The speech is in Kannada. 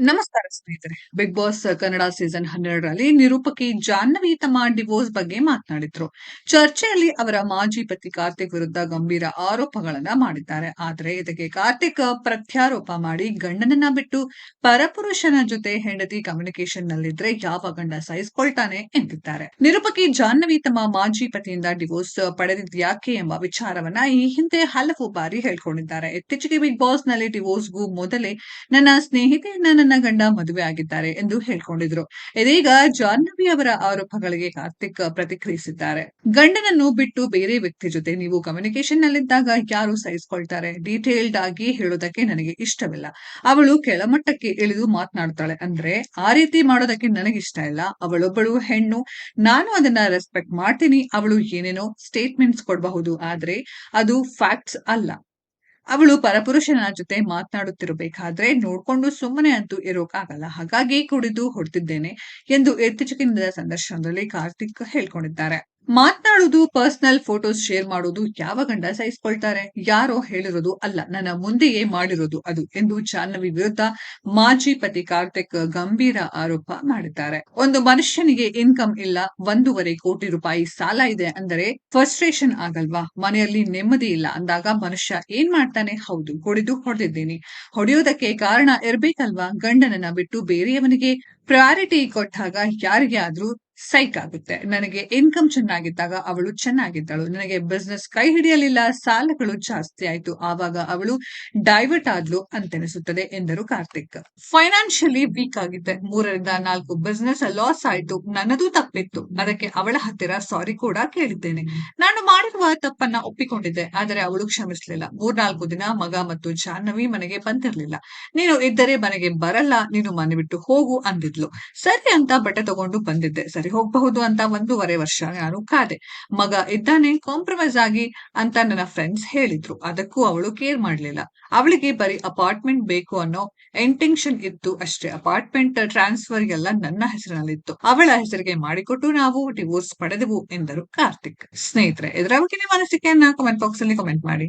ನಮಸ್ಕಾರ ಸ್ನೇಹಿತರೆ. ಬಿಗ್ ಬಾಸ್ ಕನ್ನಡ ಸೀಸನ್ ಹನ್ನೆರಡರಲ್ಲಿ ನಿರೂಪಕಿ ಜಾಹ್ನವಿ ತಮ್ಮ ಡಿವೋರ್ಸ್ ಬಗ್ಗೆ ಮಾತನಾಡಿದ್ರು. ಚರ್ಚೆಯಲ್ಲಿ ಅವರ ಮಾಜಿ ಪತಿ ಕಾರ್ತಿಕ್ ವಿರುದ್ಧ ಗಂಭೀರ ಆರೋಪಗಳನ್ನ ಮಾಡಿದ್ದಾರೆ. ಆದರೆ ಇದಕ್ಕೆ ಕಾರ್ತಿಕ್ ಪ್ರತ್ಯಾರೋಪ ಮಾಡಿ ಗಂಡನನ್ನ ಬಿಟ್ಟು ಪರಪುರುಷನ ಜೊತೆ ಹೆಂಡತಿ ಕಮ್ಯುನಿಕೇಶನ್ ನಲ್ಲಿದ್ರೆ ಯಾವ ಗಂಡ ಸಹಿಸಿಕೊಳ್ತಾನೆ ಎಂದಿದ್ದಾರೆ. ನಿರೂಪಕಿ ಜಾಹ್ನವಿ ತಮ್ಮ ಮಾಜಿ ಪತಿಯಿಂದ ಡಿವೋರ್ಸ್ ಪಡೆದಿದ್ಯಾಕೆ ಎಂಬ ವಿಚಾರವನ್ನ ಈ ಹಿಂದೆ ಹಲವು ಬಾರಿ ಹೇಳ್ಕೊಂಡಿದ್ದಾರೆ. ಇತ್ತೀಚೆಗೆ ಬಿಗ್ ಬಾಸ್ನಲ್ಲಿ ಡಿವೋರ್ಸ್ಗೂ ಮೊದಲೇ ನನ್ನ ಸ್ನೇಹಿತೆಯನ್ನ ನನ್ನ ಗಂಡ ಮದುವೆ ಆಗಿದ್ದಾರೆ ಎಂದು ಹೇಳ್ಕೊಂಡಿದ್ರು. ಇದೀಗ ಜಾಹ್ನವಿ ಅವರ ಆರೋಪಗಳಿಗೆ ಕಾರ್ತಿಕ್ ಪ್ರತಿಕ್ರಿಯಿಸಿದ್ದಾರೆ. ಗಂಡನನ್ನು ಬಿಟ್ಟು ಬೇರೆ ವ್ಯಕ್ತಿ ಜೊತೆ ನೀವು ಕಮ್ಯುನಿಕೇಶನ್ ನಲ್ಲಿದ್ದಾಗ ಯಾರು ಸಹಿಸಿಕೊಳ್ತಾರೆ? ಡೀಟೇಲ್ಡ್ ಆಗಿ ಹೇಳೋದಕ್ಕೆ ನನಗೆ ಇಷ್ಟವಿಲ್ಲ. ಅವಳು ಕೆಳಮಟ್ಟಕ್ಕೆ ಇಳಿದು ಮಾತನಾಡ್ತಾಳೆ. ಅಂದ್ರೆ ಆ ರೀತಿ ಮಾಡೋದಕ್ಕೆ ನನಗಿಷ್ಟ ಇಲ್ಲ. ಅವಳೊಬ್ಬಳು ಹೆಣ್ಣು. ನಾನು ಅದನ್ನ ರೆಸ್ಪೆಕ್ಟ್ ಮಾಡ್ತೀನಿ. ಅವಳು ಏನೇನೋ ಸ್ಟೇಟ್ಮೆಂಟ್ಸ್ ಕೊಡಬಹುದು. ಆದ್ರೆ ಅದು ಫ್ಯಾಕ್ಟ್ಸ್ ಅಲ್ಲ. ಅವಳು ಪರಪುರುಷನ ಜೊತೆ ಮಾತನಾಡುತ್ತಿರಬೇಕಾದ್ರೆ ನೋಡ್ಕೊಂಡು ಸುಮ್ಮನೆ ಅಂತೂ ಇರೋಕಾಗಲ್ಲ. ಹಾಗಾಗಿ ಕುಡಿದು ಹೊಡ್ತಿದ್ದೇನೆ ಎಂದು ಇತ್ತೀಚೆಗೆ ಸಂದರ್ಶನದಲ್ಲಿ ಕಾರ್ತಿಕ್ ಹೇಳ್ಕೊಂಡಿದ್ದಾರೆ. ಮಾತನಾಡುವುದು ಪರ್ಸನಲ್ ಫೋಟೋಸ್ ಶೇರ್ ಮಾಡೋದು ಯಾವ ಗಂಡ ಸಹಿಸ್ಕೊಳ್ತಾರೆ ಯಾರೋ ಹೇಳಿರೋದು ಅಲ್ಲ. ನನ್ನ ಮುಂದೆಯೇ ಮಾಡಿರೋದು ಅದು ಎಂದು ಜಾಹ್ನವಿ ವಿರುದ್ಧ ಮಾಜಿ ಪತಿ ಕಾರ್ತಿಕ್ ಗಂಭೀರ ಆರೋಪ ಮಾಡಿದ್ದಾರೆ ಒಂದು ಮನುಷ್ಯನಿಗೆ ಇನ್ಕಮ್ ಇಲ್ಲ, ಒಂದೂವರೆ ಕೋಟಿ ರೂಪಾಯಿ ಸಾಲ ಇದೆ ಅಂದರೆ ಫ್ರಸ್ಟ್ರೇಷನ್ ಆಗಲ್ವಾ? ಮನೆಯಲ್ಲಿ ನೆಮ್ಮದಿ ಇಲ್ಲ ಅಂದಾಗ ಮನುಷ್ಯ ಏನ್ ಮಾಡ್ತಾನೆ? ಹೌದು, ಹೊಡೆದು ಹೊಡೆದಿದ್ದೀನಿ. ಹೊಡೆಯೋದಕ್ಕೆ ಕಾರಣ ಇರ್ಬೇಕಲ್ವಾ? ಗಂಡನನ್ನ ಬಿಟ್ಟು ಬೇರೆಯವನಿಗೆ ಪ್ರಯಾರಿಟಿ ಕೊಟ್ಟಾಗ ಯಾರಿಗೆ ಆದ್ರೂ ಸೈಕ್ ಆಗುತ್ತೆ. ನನಗೆ ಇನ್ಕಮ್ ಚೆನ್ನಾಗಿದ್ದಾಗ ಅವಳು ಚೆನ್ನಾಗಿದ್ದಳು. ನನಗೆ ಬಿಸ್ನೆಸ್ ಕೈ ಹಿಡಿಯಲಿಲ್ಲ, ಸಾಲಗಳು ಜಾಸ್ತಿ ಆಯ್ತು. ಆವಾಗ ಅವಳು ಡೈವರ್ಟ್ ಆದ್ಲು ಅಂತೆನಿಸುತ್ತದೆ ಎಂದರು ಕಾರ್ತಿಕ್. ಫೈನಾನ್ಷಿಯಲಿ ವೀಕ್ ಆಗಿದ್ದೆ. ಮೂರರಿಂದ ನಾಲ್ಕು ಬಿಸ್ನೆಸ್ ಲಾಸ್ ಆಯ್ತು. ನನ್ನದು ತಪ್ಪಿತ್ತು. ಅದಕ್ಕೆ ಅವಳ ಹತ್ತಿರ ಸಾರಿ ಕೂಡ ಕೇಳಿದ್ದೇನೆ. ನಾನು ಮಾಡಿರುವ ತಪ್ಪನ್ನ ಒಪ್ಪಿಕೊಂಡಿದ್ದೆ. ಆದರೆ ಅವಳು ಕ್ಷಮಿಸಲಿಲ್ಲ. ಮೂರ್ನಾಲ್ಕು ದಿನ ಮಗ ಮತ್ತು ಜಾಹ್ನವಿ ಮನೆಗೆ ಬಂದಿರಲಿಲ್ಲ. ನೀನು ಇದ್ದರೆ ಮನೆಗೆ ಬರಲ್ಲ. ನೀನು ಮನೆ ಬಿಟ್ಟು ಹೋಗು ಅಂದಿದ್ಲು. ಸರಿ ಅಂತ ಬಟ್ಟೆ ತಗೊಂಡು ಬಂದಿದ್ದೆ. ಸರಿ ಹೋಗಬಹುದು ಅಂತ ಒಂದೂವರೆ ವರ್ಷ ನಾನು ಕಾದೆ. ಮಗ ಇದ್ದಾನೆ ಕಾಂಪ್ರಮೈಸ್ ಆಗಿ ಅಂತ ನನ್ನ ಫ್ರೆಂಡ್ಸ್ ಹೇಳಿದ್ರು. ಅದಕ್ಕೂ ಅವಳು ಕೇರ್ ಮಾಡ್ಲಿಲ್ಲ. ಅವಳಿಗೆ ಬರೀ ಅಪಾರ್ಟ್ಮೆಂಟ್ ಬೇಕು ಅನ್ನೋ ಇಂಟೆನ್ಷನ್ ಇತ್ತು ಅಷ್ಟೇ. ಅಪಾರ್ಟ್ಮೆಂಟ್ ಟ್ರಾನ್ಸ್ಫರ್ ಎಲ್ಲ ನನ್ನ ಹೆಸರಿನಲ್ಲಿತ್ತು ಅವಳ ಹೆಸರಿಗೆ ಮಾಡಿಕೊಟ್ಟು ನಾವು ಡಿವೋರ್ಸ್ ಪಡೆದೆವು ಎಂದರು ಕಾರ್ತಿಕ್. ಸ್ನೇಹಿತರೆ ಇದರ ಬಗ್ಗೆ ನಿಮ್ಮ ಅನಿಸಿಕೆಯನ್ನ ಕಮೆಂಟ್ ಬಾಕ್ಸ್ ಅಲ್ಲಿ ಕಮೆಂಟ್ ಮಾಡಿ.